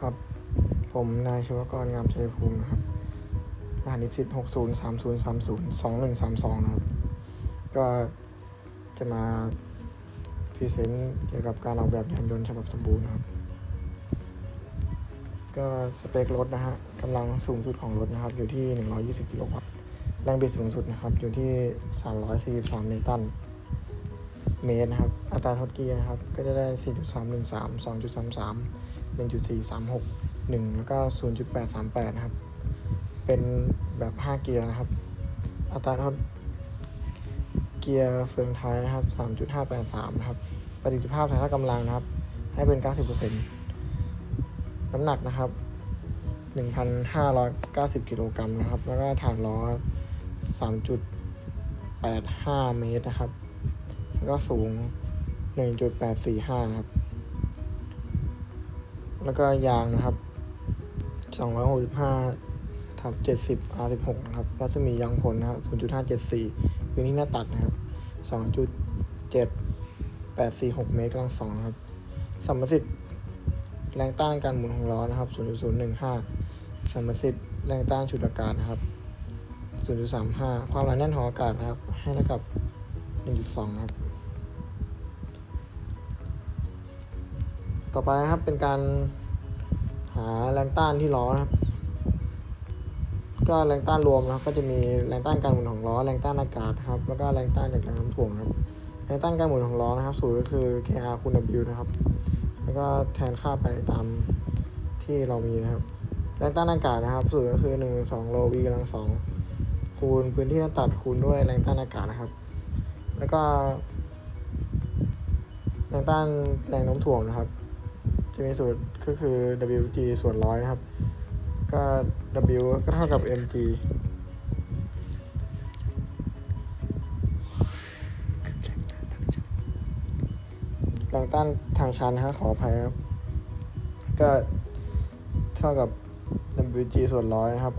ครับ ผมนายชวกรงามชัยภูมินะครับรหัสนิสิตหกศูนย์สามศูนย์สามศูนย์สองหนึ่งสามสองนะครับ ก็จะมาพรีเซนต์เกี่ยวกับการออกแบบยานยนต์ฉบับสมบูรณ์นะครับ ก็สเปครถนะฮะกำลังสูงสุดของรถนะครับ อยู่ที่ 120กิโลวัตต์แรงบิดสูงสุดนะครับ อยู่ที่ 343 นิวตันเมตรนะครับ อัตราทดเกียร์นะครับ ก็จะได้ 4.313 2.33 1.436 1 แล้วก็ 0.838 นะครับ เป็นแบบ 5 เกียร์นะครับ อัตราทดเกียร์เฟืองท้ายนะครับ 3.583 นะครับ ประสิทธิภาพถ่ายทอดกำลังนะครับ ให้เป็น 90%น้ำหนักนะครับ 1,590 กิโลกรัมนะครับ แล้วก็ฐานล้อ 3.85 เมตรนะครับ แล้วก็สูง 1.845 นะครับ แล้วก็ยางนะครับ 265ทับ70 R16 นะครับรัศมียางผลนะครับ0.574พื้นที่หน้าตัดนะครับ 2.7846 เมตรกำลังสองครับสัมประสิทธิ์แรงต้านการหมุนของล้อนะครับ 0.015สัมประสิทธิ์แรงต้านฉุดอากาศนะครับ 0.35 ความหนาแน่นของอากาศนะครับ ให้เท่ากับ 1.2 นะครับ ต่อไปนะครับเป็นการหาแรงต้านที่ล้อนะครับ ก็แรงต้านรวมนะครับก็จะมีแรงต้านการหมุนของล้อแรงต้านอากาศครับแล้วก็แรงต้านจากแรงน้ำถ่วงครับแรงต้านการหมุนของล้อนะครับสูตรก็คือ KR คูณ W นะครับ แล้วก็แทนค่าไปตามที่เรามีนะครับ แรงต้านอากาศนะครับ สูตรก็คือ1 2โล v กำลังสองคูณพื้นที่หน้าตัดคูณด้วยแรงต้านอากาศนะครับ แล้วก็แรงต้านแรงโน้มถ่วงนะครับ จะมีสูตรก็คือ Wg ส่วนร้อยนะครับ ก็ W ก็เท่ากับ mg แรงต้านทางชันนะครับขออภัยครับ ก็เท่ากับ Wg ส่วนร้อยนะครับ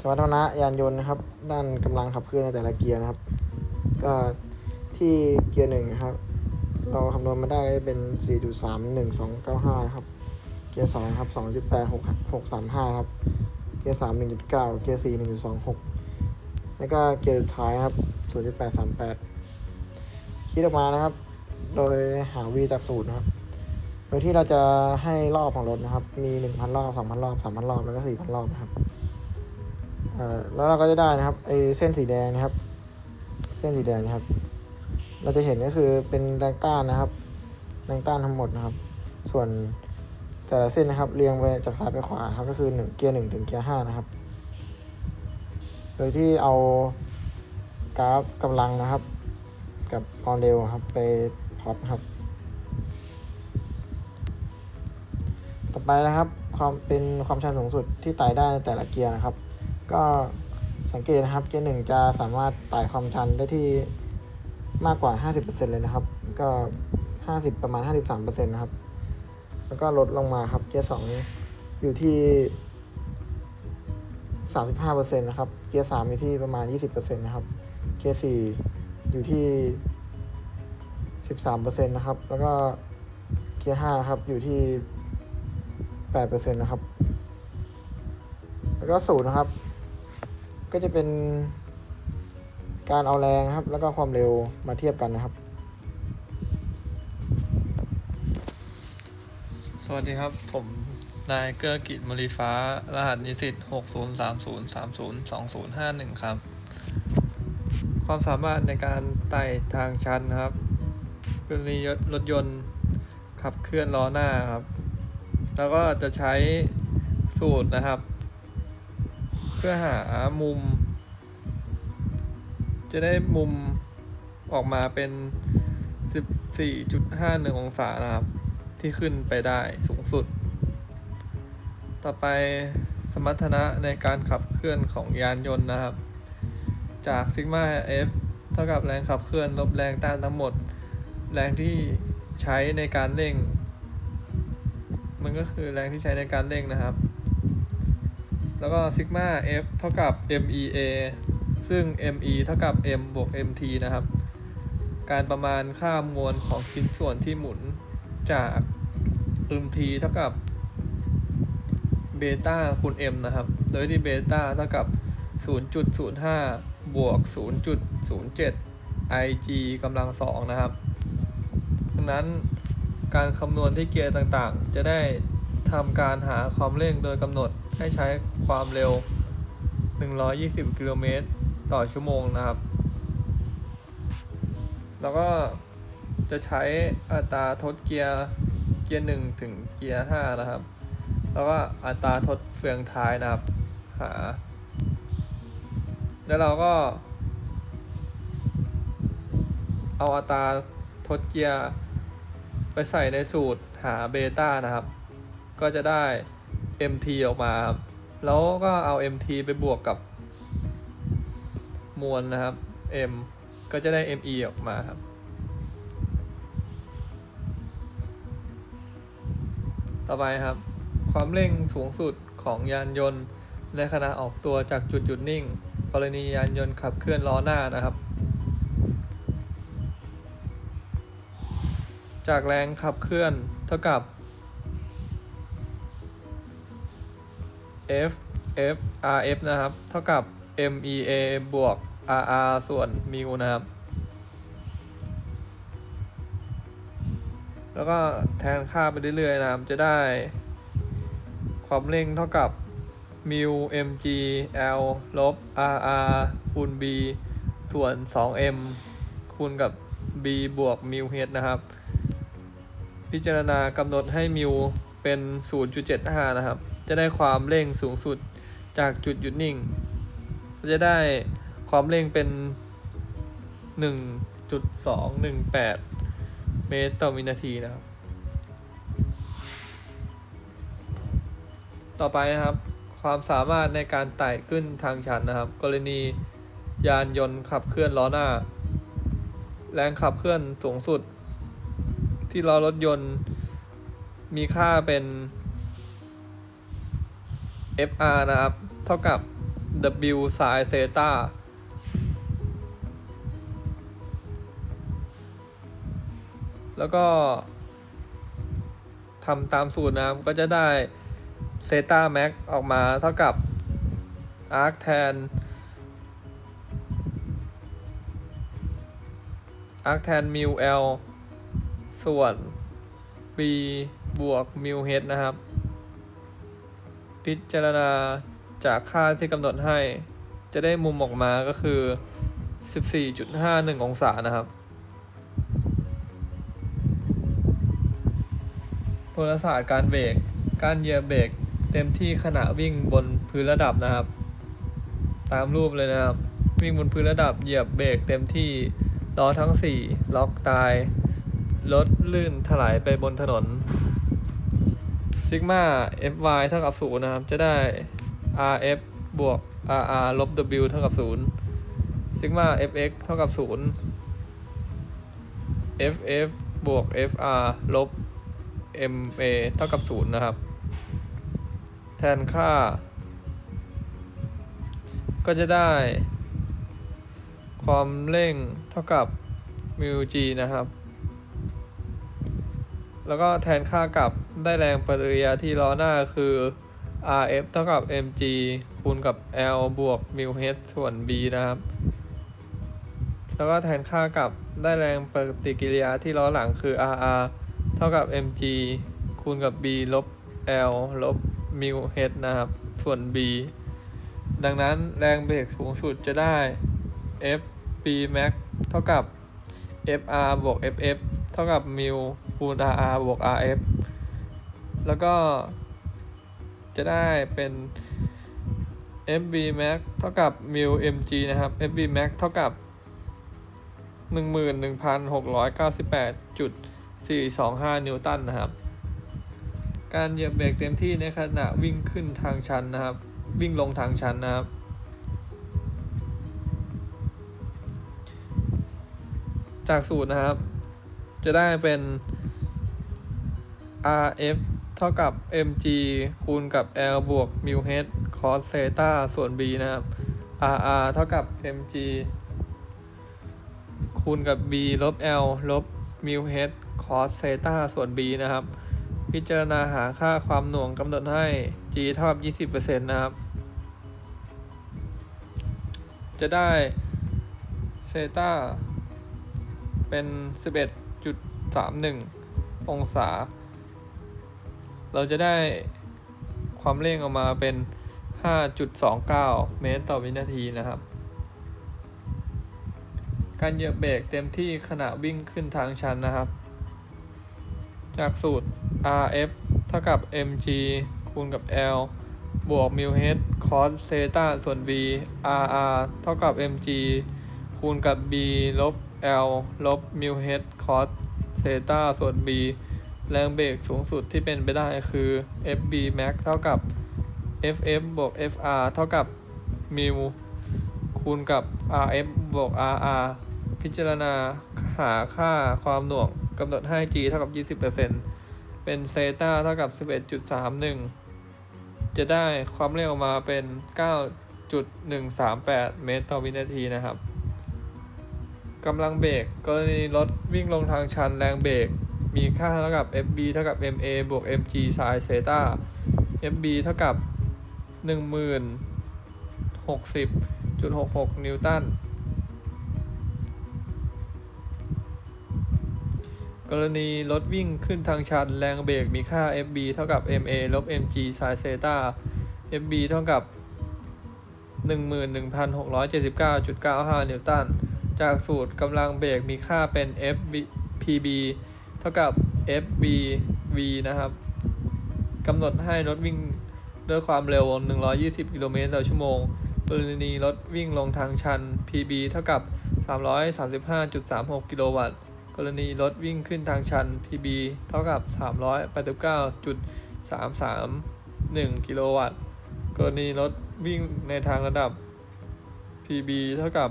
สมรรถนะยานยนต์นะครับ ด้านกำลังขับเคลื่อนในแต่ละเกียร์นะครับ ก็ ที่เกียร์หนึ่งนะครับ เราคำนวณมาได้เป็น 4.31295นะครับ เกียร์สองครับ 2.8635 ครับ เกียร์สาม1.9 เกียร์สี่1.26 แล้วก็เกียร์สุดท้ายครับ 0.838 คิดออกมานะครับ โดยหา v จากสูตรนะครับ โดยที่เราจะให้รอบของรถนะครับ มี 1,000 รอบ 2,000 รอบ 3,000 รอบ แล้วก็ 4,000 รอบนะครับเอ่อแล้วเราก็จะได้นะครับไอเส้นสีแดงนะครับ เส้นสีแดงนะครับ เราจะเห็นก็คือเป็นแรงต้านนะครับ แรงต้านทั้งหมดนะครับ ส่วนแต่ละเส้นนะครับเรียงไปจากซ้ายไปขวาครับก็คือหนึ่งเกียร์หนึ่งถึงเกียร์ห้านะครับ โดยที่เอากราฟกำลังนะครับ กับความเร็วครับไปพล็อตครับ ต่อไปนะครับความเป็นความชันสูงสุดที่ไต่ได้ในแต่ละเกียร์นะครับ ก็สังเกตนะครับเกียร์หนึ่งจะสามารถไต่ความชันได้ที่ มากกว่า 50%เลยนะครับ ก็ 50 ประมาณ 53%นะครับ แล้วก็ลดลงมาครับเกียร์สองอยู่ที่35%นะครับ เกียร์สามอยู่ที่ประมาณ20%นะครับ เกียร์สี่อยู่ที่13%นะครับ แล้วก็เกียร์ห้าครับอยู่ที่8%นะครับ แล้วก็ศูนย์นะครับ ก็จะเป็น การเอาแรงครับ แล้วก็ความเร็วมาเทียบกันนะครับ สวัสดีครับ ผมนายเกื้อกิจมรีฟ้า รหัสนิสิต6030302051 ครับ ความสามารถในการไต่ทางชันครับกรณีรถยนต์ขับเคลื่อนล้อหน้าครับ แล้วก็จะใช้สูตรนะครับ เพื่อหามุม จะได้มุมออกมาเป็น 14.51 องศานะครับ ที่ขึ้นไปได้สูงสุด ต่อไปสมรรถนะในการขับเคลื่อนของยานยนต์นะครับ จากซิกมา F เท่ากับแรงขับเคลื่อนลบแรงต้านทั้งหมด แรงที่ใช้ในการเร่ง มันก็คือแรงที่ใช้ในการเร่งนะครับ แล้วก็ซิกมา F เท่ากับ MEA ซึ่ง ME เท่ากับ M บวก MT นะครับ การประมาณค่ามวลของชิ้นส่วนที่หมุนจากอึมทีเท่ากับเบต้าคูณ m นะครับ โดยที่เบต้าเท่ากับ 0.05 บวก 0.07 ig กำลังสองนะครับดังนั้นการคำนวณที่เกียร์ต่างๆ จะได้ทำการหาความเร่งโดยกำหนดให้ใช้ความเร็ว 120 กิโลเมตร ต่อชั่วโมงนะครับ แล้วก็จะใช้อัตราทดเกียร์เกียร์1ถึงเกียร์5นะครับ แล้วก็อัตราทดเฟืองท้ายนะครับหาแล้วเราก็ เอาอัตราทดเกียร์ไปใส่ในสูตรหาเบต้านะครับ ก็จะได้ MT ออกมาครับ แล้วก็เอา MT ไปบวกกับ มวลนะครับ M ก็จะได้ ME ออกมาครับ ต่อไปครับ ความเร่งสูงสุดของยานยนต์ในขณะออกตัวจากจุดหยุดนิ่ง กรณียานยนต์ขับเคลื่อนล้อหน้านะครับ จากแรงขับเคลื่อนเท่ากับ F F R F นะครับ เท่ากับ M E A บวก R R ส่วนมิวนะครับ แล้วก็แทนค่าไปเรื่อยๆนะครับ จะได้ ความเร่งเท่ากับมิว mg l ลบ r r คูณ b ส่วน 2m คูณกับ b บวกมิว h นะครับ พิจารณากำหนดให้มิวเป็น 0.75 นะครับ จะได้ความเร่งสูงสุดจากจุดหยุดนิ่ง ก็จะได้ความเร่งเป็น 1.218 เมตรต่อวินาทีนะครับ ต่อไปนะครับ ความสามารถในการไต่ขึ้นทางชันนะครับ กรณียานยนต์ขับเคลื่อนล้อหน้า แรงขับเคลื่อนสูงสุด ที่ล้อรถยนต์มีค่าเป็น FR นะครับ เท่ากับ W sin theta แล้วก็ทำตามสูตรนะครับก็จะได้เซตาแม็กออกมาเท่ากับ arc tan arc tan mu l ส่วน b บวก mu h นะครับ พิจารณา จากค่าที่กำหนดให้ จะได้มุมออกมาก็คือ 14.51 องศานะครับพลศาสตร์การเบรก การเหยียบเบรกเต็มที่ขณะวิ่งบนพื้นระดับนะครับ ตามรูปเลยนะครับ วิ่งบนพื้นระดับเหยียบเบรกเต็มที่ล้อทั้ง 4 ล็อกตาย รถลื่นถลายไปบนถนนซิกมา fy เท่ากับ0นะครับ จะได้ rf บวก rr ลบ w เท่ากับ0ซิกมา fx เท่ากับ0 ff บวก fr ลบ ma เท่ากับ0นะครับ แทนค่า ก็จะได้ ความเร่งเท่ากับ mu g นะครับ แล้วก็แทนค่ากับได้แรงปฏิกิริยาที่ล้อหน้าคือ rf เท่ากับ mg คูณกับ l บวก mu h ส่วน b นะครับ แล้วก็แทนค่ากับได้แรงปฏิกิริยาที่ล้อหลังคือ rr เท่ากับ mg คูณกับ b ลบ l ลบ mu h นะครับ ส่วน b ดังนั้นแรงเบรกสูงสุดจะได้ f b max เท่ากับ fr บวก ff เท่ากับ mu คูณ rr บวก rf แล้วก็ จะได้เป็น fb max เท่ากับ mu mg นะครับ fb max เท่ากับ 11,698.425 นิวตันนะครับ การเหยียบเบรกเต็มที่ในขณะวิ่งขึ้นทางชันนะครับ วิ่งลงทางชันนะครับ จากสูตรนะครับ จะได้เป็น RF เท่ากับ mg คูณกับ L บวก mu h cos theta ส่วน b นะครับ RR เท่ากับ mg คูณกับ b ลบ l ลบ mu h cos เซตาส่วน b นะครับ พิจารณาหาค่าความหน่วงกำหนดให้ g เท่ากับ 20%นะครับ จะได้เซตาเป็น 11.31 องศา เราจะได้ความเร่งออกมาเป็น 5.29 เมตรต่อวินาทีนะครับ การเหยียบเบรกเต็มที่ขณะวิ่งขึ้นทางชันนะครับ จากสูตร RF เท่ากับ mg คูณกับ L บวก mu h cos เซตาส่วน b RR เท่ากับ mg คูณกับ b ลบ L ลบ mu h cos เซตาส่วน b แรงเบรกสูงสุดที่เป็นไปได้คือ FB max เท่ากับ FF บวก FR เท่ากับ mu คูณกับ RF บวก RR พิจารณาหาค่าความหน่วงกำหนดให้ G เท่ากับ 20%เป็นเซตาเท่ากับ 11.31 จะได้ความเร็วออกมาเป็น 9.138 เมตรต่อวินาทีนะครับกำลังเบรกกรณีรถวิ่งลงทางชันแรงเบรก มีค่าเท่ากับ FB เท่ากับ MA บวก MG ไซน์เซตา FB เท่ากับ 1060.66 นิวตัน กรณีรถวิ่งขึ้นทางชันแรงเบรกมีค่า FB เท่ากับ MA ลบ MG ไซน์เซตา FB เท่ากับ 11,679.95 นิวตัน จากสูตรกำลังเบรกมีค่าเป็น FB PB ท่ากับ FBV นะครับกำหนดให้รถวิ่งด้วยความเร็ว 120 กิโลเมตรต่อชั่วโมงกรณีรถวิ่งลงทางชัน PB เท่ากับ 335.36 กิโลวัตต์ กรณีรถวิ่งขึ้นทางชัน PB เท่ากับ 389.331 กิโลวัตต์ กรณีรถวิ่งในทางระดับ PB เท่ากับ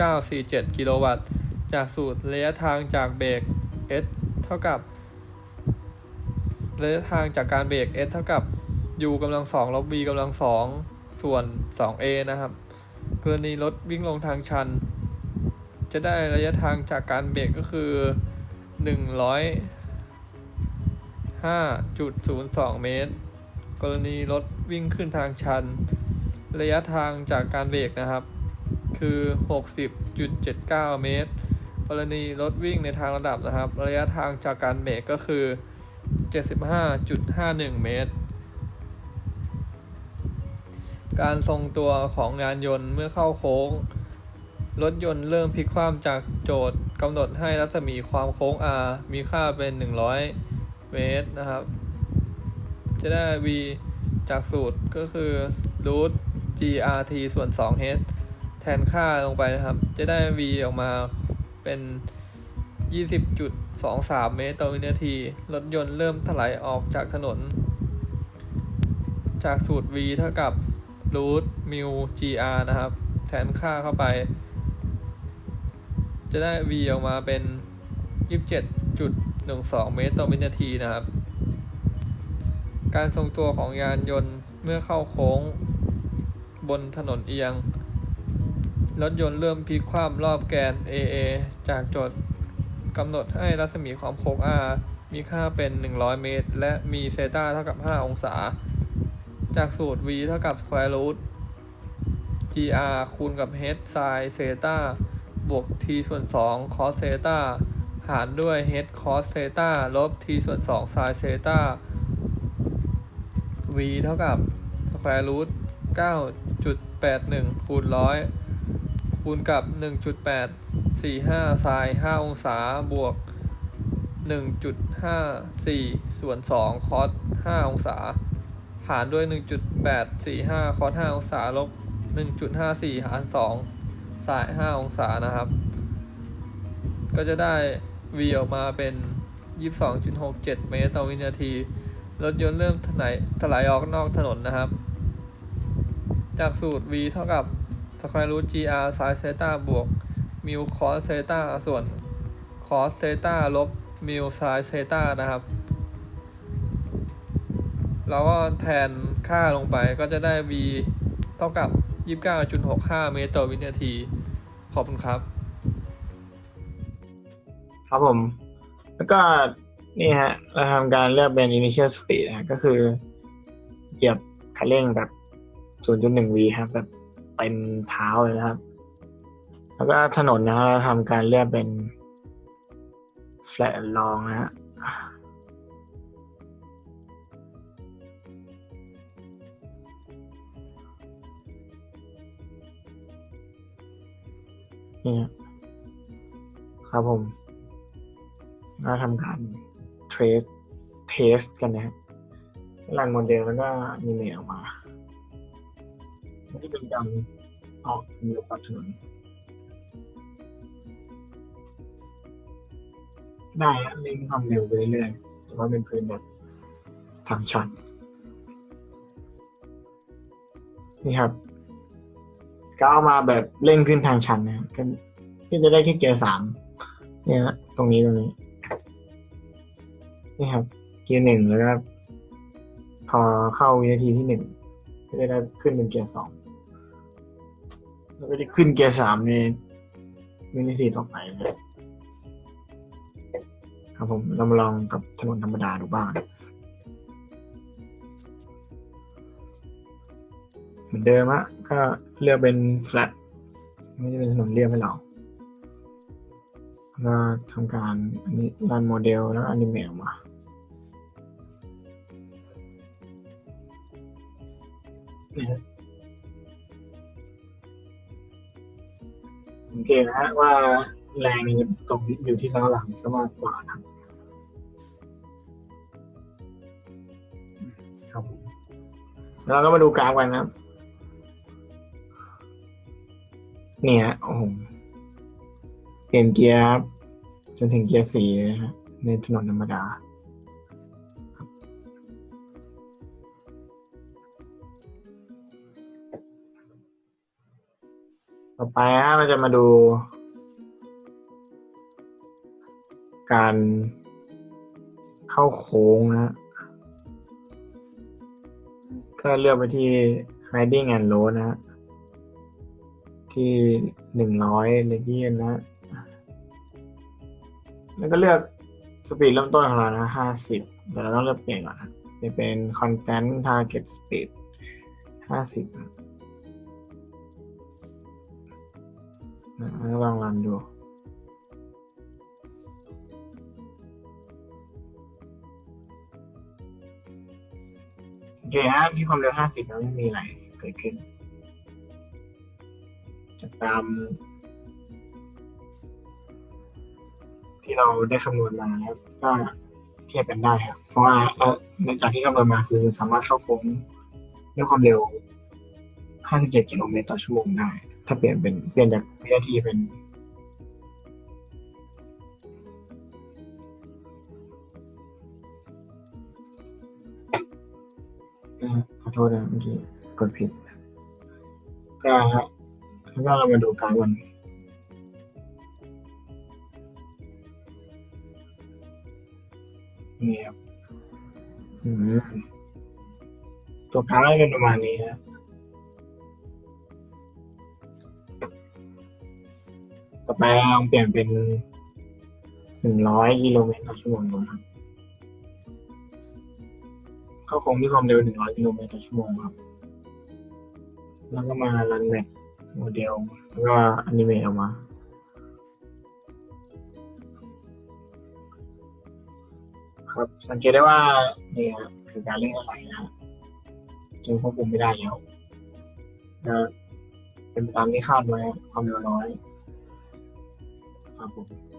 947 กิโลวัตต์ จากสูตรระยะทางจากเบรก S เท่ากับระยะทางจากการเบรก S เท่ากับ U กำลังสองลบ V กำลังสองส่วน 2A นะครับ กรณีรถวิ่งลงทางชัน จะได้ระยะทางจากการเบรกก็คือ 105.02 เมตร กรณีรถวิ่งขึ้นทางชัน ระยะทางจากการเบรกนะครับ คือ 60.79 เมตร กรณีรถวิ่งในทางระดับนะครับ ระยะทางจากการเบรกก็คือ 75.51 เมตร การทรงตัวของยานยนต์เมื่อเข้าโค้ง รถยนต์เริ่มพลิกคว่ำจากโจทย์กำหนดให้รัศมีความโค้ง R มีค่าเป็น 100 เมตรนะครับ จะได้ v จากสูตรก็คือ root grt ส่วน 2h แทนค่าลงไปนะครับ จะได้ v ออกมาเป็น 20.23 เมตรต่อวินาที รถยนต์เริ่มถลายออกจากถนน จากสูตร v เท่ากับ root mu gr นะครับ แทนค่าเข้าไป จะได้ v ออกมาเป็น 27.12 เมตรต่อวินาทีนะครับ การทรงตัวของยานยนต์เมื่อเข้าโค้งบนถนนเอียง รถยนต์เริ่มพลิกคว่ำรอบแกน AA จากโจทย์กำหนดให้รัศมีความโค้ง R มีค่าเป็น 100 เมตร และมีเซตาเท่ากับ 5 องศา จากสูตร v เท่ากับ square root gr คูณกับ h sin เซตาบวก t ส่วน 2 cos เซตาหารด้วย h cos เซตาลบ t ส่วน 2 sin เซตา v เท่ากับ square root 9.81 คูณร้อย คูณกับ 1.845 sin 5องศาบวก 1.54 ส่วน2 cos 5องศา หารด้วย 1.845 cos 5องศา ลบ 1.54 หาร2 sin 5องศานะครับ ก็จะได้ v ออกมาเป็น 22.67 เมตรต่อวินาที รถยนต์เริ่มถลายถลายออกนอกถนนนะครับ จากสูตร v เท่ากับ square root gr sin เซตาบวก mu cos เซตาส่วน cos เซตาลบ mu sin เซตานะครับ เราก็แทนค่าลงไปก็จะได้ v เท่ากับ 29.65 เมตรต่อวินาที ขอบคุณครับ ครับผม แล้วก็นี่ฮะ เราทำการเลือกเป็น initial speed นะก็คือเหยียบคันเร่งแบบ 0.1 v ครับแบบ เต็มเท้าเลยนะครับ แล้วก็ถนนนะฮะเราทำการเลือกเป็น flat and long นะฮะนี่ครับผมเราทำการ trace test กันนะฮะรันโมเดลแล้วก็มีเมลออกมา นี่เป็นการออกมีปรับถนนได้ฮะเร่งความเร็วไปเรื่อยๆแต่ว่าเป็นพื้นแบบทางชันนี่ครับ ก็เอามาแบบเร่งขึ้นทางชันนะครับก็จะได้แค่เกียร์สามเนี่ย ตรงนี้ตรงนี้ นี่ครับ เกียร์หนึ่งแล้วก็พอเข้าวินาทีที่หนึ่งก็จะได้ขึ้นเป็นเกียร์สอง แล้วก็จะขึ้นเกียร์สามในวินาทีต่อไปนะครับครับผมเรามาลองกับถนนธรรมดาดูบ้างเหมือนเดิมอะก็เลือกเป็น flat ไม่ได้เป็นถนนเรียบให้เราแล้วก็ทำการอันนี้รันโมเดลแล้วอนิเมตออกมานี่ฮ สังเกตนะฮะว่าแรงนจะตกอยู่ที่ล้อหลังซะมากกว่านะครับแล้วเราก็มาดูกราฟกันนะครับ เนี่ยโอ้โหเปลี่ยนเกียร์จนถึงเกียร์สี่นะฮะในถนนธรรมดา ไปฮะเราจะมาดู การเข้าโค้งนะฮะก็เลือกไปที่ hiding and load นะฮะที่หนึ่งร้อยเลเดียนนะ แล้วก็เลือกสปีดเริ่มต้นของเรานะห้าสิบเดี๋ยวเราต้องเลือกเปลี่ยนก่อนนะจะเป็น constant target speed ห้าสิบ ลองรันดูโอเคฮะที่ความเร็วห้าสิบแล้วไม่มีอะไรเกิดขึ้นจากตาม ที่เราได้คำนวณมาแล้วก็เทียบกันได้ครับ เพราะว่าเอ่อในจากที่คำนวณมาคือสามารถเข้าโค้งด้วยความเร็ว 57 กิโลเมตรต่อชั่วโมงได้ ถ้าเปลี่ยนเป็นเปลี่ยนจากวินาทีเป็นอ่อขอโทษนะเมื่อกี้กดผิดก็ฮะแล้วก็เรามาดูกราฟกันนี่ครับอืมตัวกราฟก็เป็นประมาณนี้นะ ต่อไปลองเปลี่ยนเป็นหนึ่งร้อยกิโลเมตรต่อชั่วโมงดูครับเข้าคงที่ความเร็ว100กิโลเมตรต่อชั่วโมงครับ แล้วก็มารันแมทโมเดลแล้วก็อนิเมตออกมาครับสังเกตได้ว่านี่คือการเล่นอะไรนะครับจนควบคุมไม่ได้แล้วเป็นไปตามที่คาดไว้ครับความเร็วน้อย ครับผม